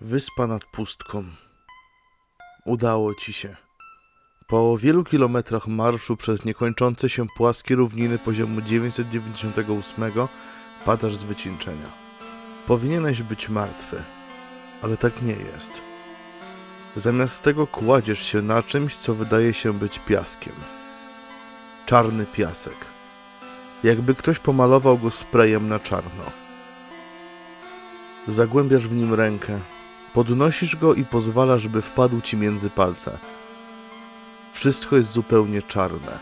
Wyspa nad pustką. Udało ci się. Po wielu kilometrach marszu przez niekończące się płaskie równiny poziomu 998 padasz z wycieńczenia. Powinieneś być martwy, ale tak nie jest. Zamiast tego kładziesz się na czymś, co wydaje się być piaskiem. Czarny piasek. Jakby ktoś pomalował go sprayem na czarno. Zagłębiasz w nim rękę, podnosisz go i pozwalasz, by wpadł ci między palce. Wszystko jest zupełnie czarne.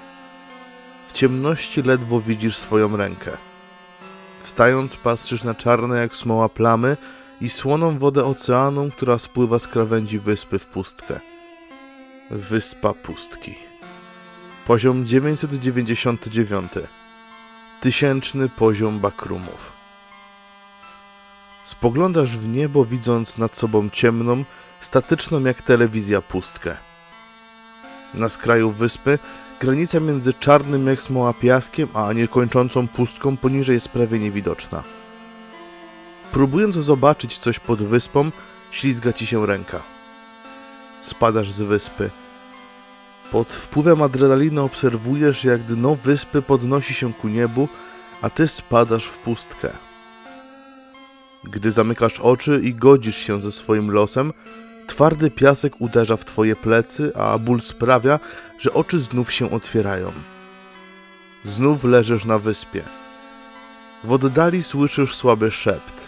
W ciemności ledwo widzisz swoją rękę. Wstając, patrzysz na czarne jak smoła plamy i słoną wodę oceanu, która spływa z krawędzi wyspy w pustkę. Wyspa pustki. Poziom 999. Tysięczny poziom bakrumów. Spoglądasz w niebo, widząc nad sobą ciemną, statyczną jak telewizja pustkę. Na skraju wyspy granica między czarnym jak smoła piaskiem, a niekończącą pustką poniżej jest prawie niewidoczna. Próbując zobaczyć coś pod wyspą, ślizga ci się ręka. Spadasz z wyspy. Pod wpływem adrenaliny obserwujesz, jak dno wyspy podnosi się ku niebu, a ty spadasz w pustkę. Gdy zamykasz oczy i godzisz się ze swoim losem, twardy piasek uderza w twoje plecy, a ból sprawia, że oczy znów się otwierają. Znów leżysz na wyspie. W oddali słyszysz słaby szept.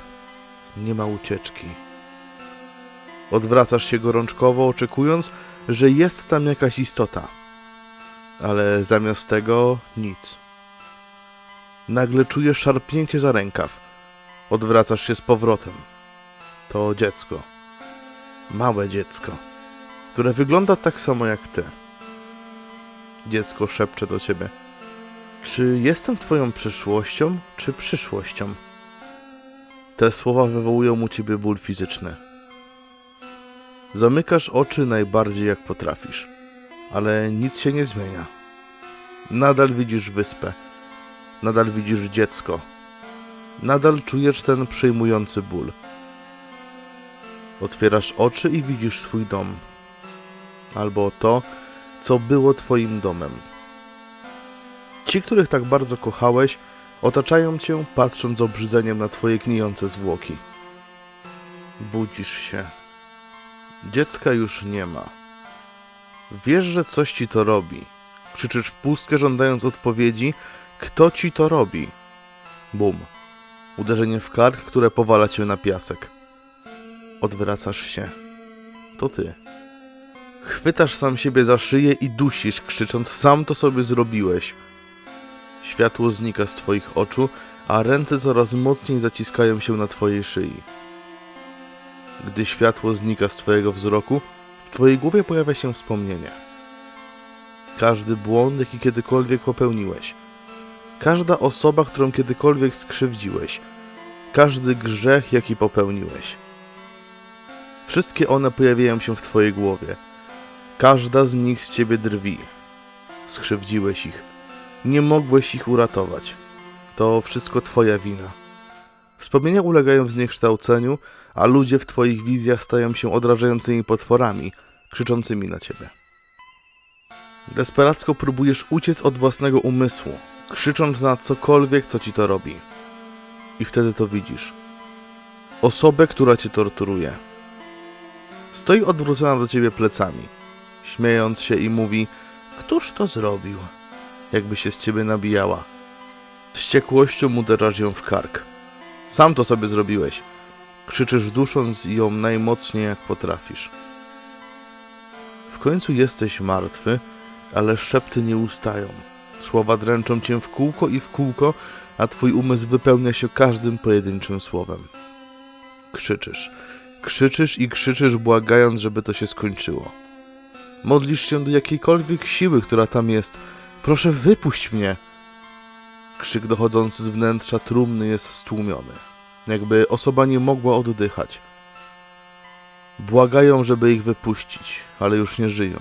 Nie ma ucieczki. Odwracasz się gorączkowo, oczekując, że jest tam jakaś istota. Ale zamiast tego nic. Nagle czujesz szarpnięcie za rękaw. Odwracasz się z powrotem. To dziecko. Małe dziecko, które wygląda tak samo jak ty. Dziecko szepcze do ciebie. Czy jestem twoją przyszłością, czy przyszłością? Te słowa wywołują u ciebie ból fizyczny. Zamykasz oczy najbardziej jak potrafisz, ale nic się nie zmienia. Nadal widzisz wyspę, nadal widzisz dziecko, nadal czujesz ten przejmujący ból. Otwierasz oczy i widzisz swój dom, albo to, co było twoim domem. Ci, których tak bardzo kochałeś, otaczają cię, patrząc obrzydzeniem na twoje gnijące zwłoki. Budzisz się. Dziecka już nie ma. Wiesz, że coś ci to robi. Krzyczysz w pustkę, żądając odpowiedzi, kto ci to robi. Bum. Uderzenie w kark, które powala cię na piasek. Odwracasz się. To ty. Chwytasz sam siebie za szyję i dusisz, krzycząc: Sam to sobie zrobiłeś. Światło znika z twoich oczu, a ręce coraz mocniej zaciskają się na twojej szyi. Gdy światło znika z twojego wzroku, w twojej głowie pojawia się wspomnienie. Każdy błąd, jaki kiedykolwiek popełniłeś. Każda osoba, którą kiedykolwiek skrzywdziłeś. Każdy grzech, jaki popełniłeś. Wszystkie one pojawiają się w twojej głowie. Każda z nich z ciebie drwi. Skrzywdziłeś ich. Nie mogłeś ich uratować. To wszystko twoja wina. Wspomnienia ulegają zniekształceniu, a ludzie w twoich wizjach stają się odrażającymi potworami, krzyczącymi na ciebie. Desperacko próbujesz uciec od własnego umysłu, krzycząc na cokolwiek, co ci to robi. I wtedy to widzisz. Osobę, która cię torturuje. Stoi odwrócona do ciebie plecami, śmiejąc się i mówi: Któż to zrobił? Jakby się z ciebie nabijała. Wściekłością uderzasz ją w kark. Sam to sobie zrobiłeś. Krzyczysz dusząc ją najmocniej jak potrafisz. W końcu jesteś martwy, ale szepty nie ustają. Słowa dręczą cię w kółko i w kółko, a twój umysł wypełnia się każdym pojedynczym słowem. Krzyczysz. Krzyczysz i krzyczysz, błagając, żeby to się skończyło. Modlisz się do jakiejkolwiek siły, która tam jest. Proszę, wypuść mnie! Krzyk dochodzący z wnętrza trumny jest stłumiony, jakby osoba nie mogła oddychać. Błagają, żeby ich wypuścić, ale już nie żyją.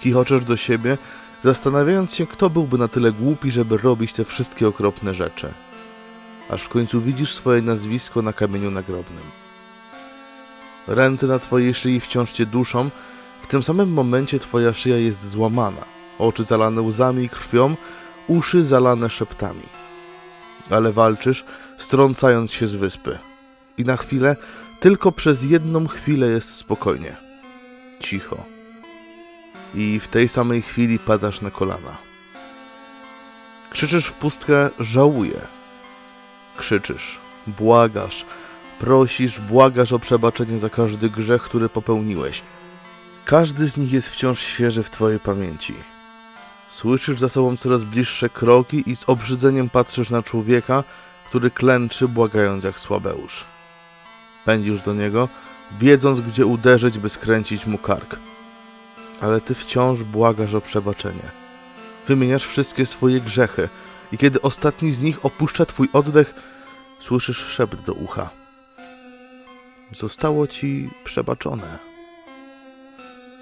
Chichoczesz do siebie, zastanawiając się, kto byłby na tyle głupi, żeby robić te wszystkie okropne rzeczy. Aż w końcu widzisz swoje nazwisko na kamieniu nagrobnym. Ręce na twojej szyi wciąż cię duszą. W tym samym momencie twoja szyja jest złamana. Oczy zalane łzami i krwią, uszy zalane szeptami. Ale walczysz, strącając się z wyspy. I na chwilę, tylko przez jedną chwilę jest spokojnie. Cicho. I w tej samej chwili padasz na kolana. Krzyczysz w pustkę, żałuję. Krzyczysz, błagasz, prosisz, błagasz o przebaczenie za każdy grzech, który popełniłeś. Każdy z nich jest wciąż świeży w twojej pamięci. Słyszysz za sobą coraz bliższe kroki i z obrzydzeniem patrzysz na człowieka, który klęczy, błagając jak słabeusz. Pędzisz do niego, wiedząc, gdzie uderzyć, by skręcić mu kark. Ale ty wciąż błagasz o przebaczenie. Wymieniasz wszystkie swoje grzechy i kiedy ostatni z nich opuszcza twój oddech, słyszysz szept do ucha. Zostało ci przebaczone.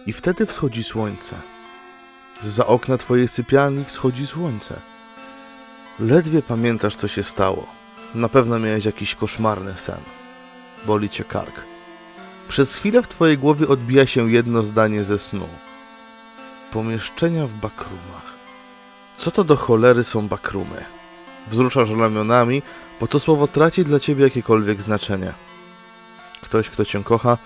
I wtedy wschodzi słońce. Za okna twojej sypialni wschodzi słońce. Ledwie pamiętasz, co się stało. Na pewno miałeś jakiś koszmarny sen. Boli cię kark. Przez chwilę w twojej głowie odbija się jedno zdanie ze snu. Pomieszczenia w bakrumach. Co to do cholery są bakrumy? Wzruszasz ramionami, bo to słowo traci dla ciebie jakiekolwiek znaczenie. Ktoś, kto cię kocha,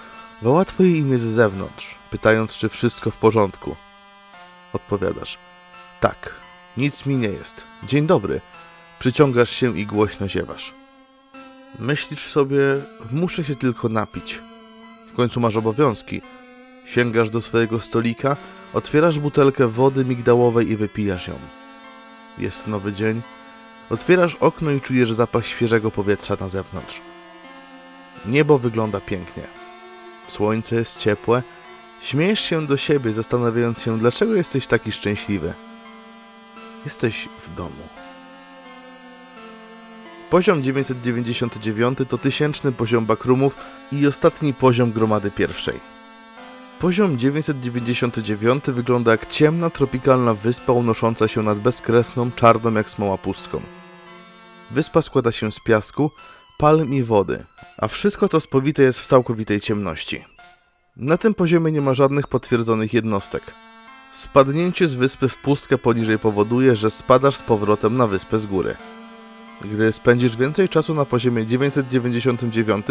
woła twoje imię z zewnątrz, pytając, czy wszystko w porządku. Odpowiadasz. Tak, nic mi nie jest. Dzień dobry. Przyciągasz się i głośno ziewasz. Myślisz sobie, muszę się tylko napić. W końcu masz obowiązki. Sięgasz do swojego stolika, otwierasz butelkę wody migdałowej i wypijasz ją. Jest nowy dzień. Otwierasz okno i czujesz zapach świeżego powietrza na zewnątrz. Niebo wygląda pięknie. Słońce jest ciepłe. Śmiejesz się do siebie, zastanawiając się, dlaczego jesteś taki szczęśliwy. Jesteś w domu. Poziom 999 to tysięczny poziom bakrumów i ostatni poziom gromady pierwszej. Poziom 999 wygląda jak ciemna, tropikalna wyspa unosząca się nad bezkresną, czarną jak smoła pustką. Wyspa składa się z piasku, palm i wody, a wszystko to spowite jest w całkowitej ciemności. Na tym poziomie nie ma żadnych potwierdzonych jednostek. Spadnięcie z wyspy w pustkę poniżej powoduje, że spadasz z powrotem na wyspę z góry. Gdy spędzisz więcej czasu na poziomie 999,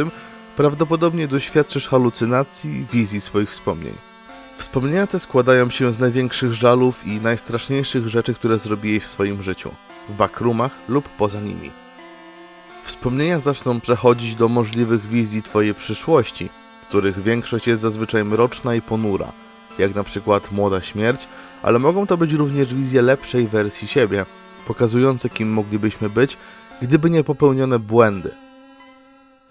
prawdopodobnie doświadczysz halucynacji, wizji swoich wspomnień. Wspomnienia te składają się z największych żalów i najstraszniejszych rzeczy, które zrobiłeś w swoim życiu, w bakrumach lub poza nimi. Wspomnienia zaczną przechodzić do możliwych wizji Twojej przyszłości, z których większość jest zazwyczaj mroczna i ponura, jak na przykład młoda śmierć, ale mogą to być również wizje lepszej wersji siebie, pokazujące kim moglibyśmy być, gdyby nie popełnione błędy.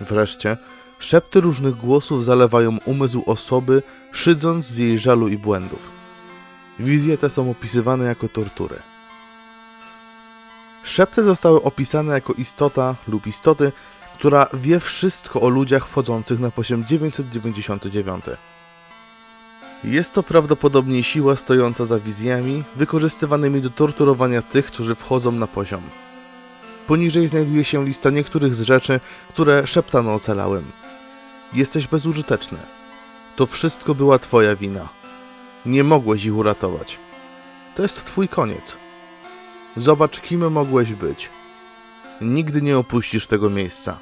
Wreszcie, szepty różnych głosów zalewają umysł osoby, szydząc z jej żalu i błędów. Wizje te są opisywane jako tortury. Szepty zostały opisane jako istota lub istoty, która wie wszystko o ludziach wchodzących na poziom 999. Jest to prawdopodobnie siła stojąca za wizjami, wykorzystywanymi do torturowania tych, którzy wchodzą na poziom. Poniżej znajduje się lista niektórych z rzeczy, które szeptano ocalałym. Jesteś bezużyteczny. To wszystko była twoja wina. Nie mogłeś ich uratować. To jest twój koniec. Zobacz, kim mogłeś być. Nigdy nie opuścisz tego miejsca.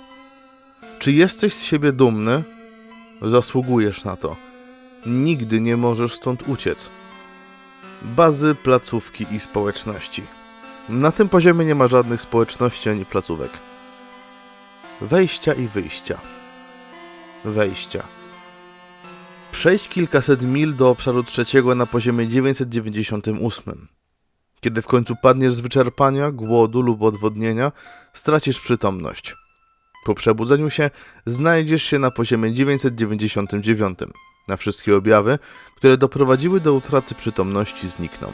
Czy jesteś z siebie dumny? Zasługujesz na to. Nigdy nie możesz stąd uciec. Bazy, placówki i społeczności. Na tym poziomie nie ma żadnych społeczności ani placówek. Wejścia i wyjścia. Wejścia. Przejść kilkaset mil do obszaru trzeciego na poziomie 998. Kiedy w końcu padniesz z wyczerpania, głodu lub odwodnienia, stracisz przytomność. Po przebudzeniu się znajdziesz się na poziomie 999. Na wszystkie objawy, które doprowadziły do utraty przytomności, znikną.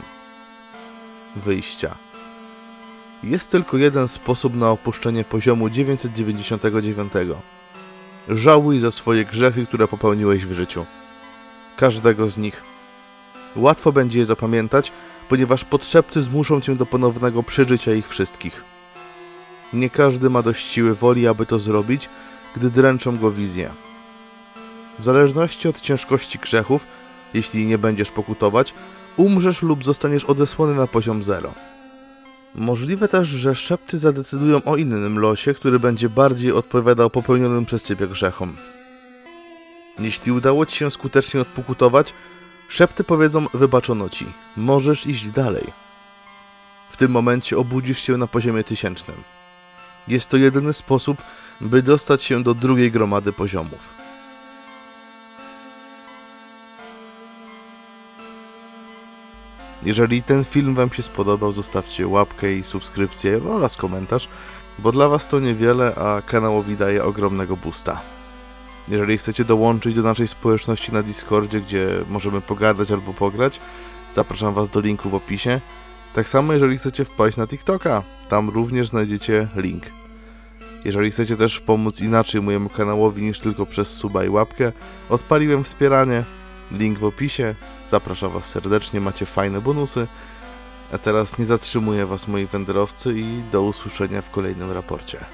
Wyjścia. Jest tylko jeden sposób na opuszczenie poziomu 999. Żałuj za swoje grzechy, które popełniłeś w życiu. Każdego z nich. Łatwo będzie je zapamiętać, ponieważ podszepty zmuszą cię do ponownego przeżycia ich wszystkich. Nie każdy ma dość siły woli, aby to zrobić, gdy dręczą go wizje. W zależności od ciężkości grzechów, jeśli nie będziesz pokutować, umrzesz lub zostaniesz odesłany na poziom zero. Możliwe też, że szepty zadecydują o innym losie, który będzie bardziej odpowiadał popełnionym przez ciebie grzechom. Jeśli udało ci się skutecznie odpokutować, szepty powiedzą wybaczono ci, możesz iść dalej. W tym momencie obudzisz się na poziomie tysięcznym. Jest to jedyny sposób, by dostać się do drugiej gromady poziomów. Jeżeli ten film Wam się spodobał, zostawcie łapkę i subskrypcję oraz komentarz, bo dla Was to niewiele, a kanałowi daje ogromnego boosta. Jeżeli chcecie dołączyć do naszej społeczności na Discordzie, gdzie możemy pogadać albo pograć, zapraszam Was do linku w opisie. Tak samo jeżeli chcecie wpaść na TikToka, tam również znajdziecie link. Jeżeli chcecie też pomóc inaczej mojemu kanałowi niż tylko przez suba i łapkę, odpaliłem wspieranie, link w opisie. Zapraszam Was serdecznie, macie fajne bonusy. A teraz nie zatrzymuję Was moi wędrowcy i do usłyszenia w kolejnym raporcie.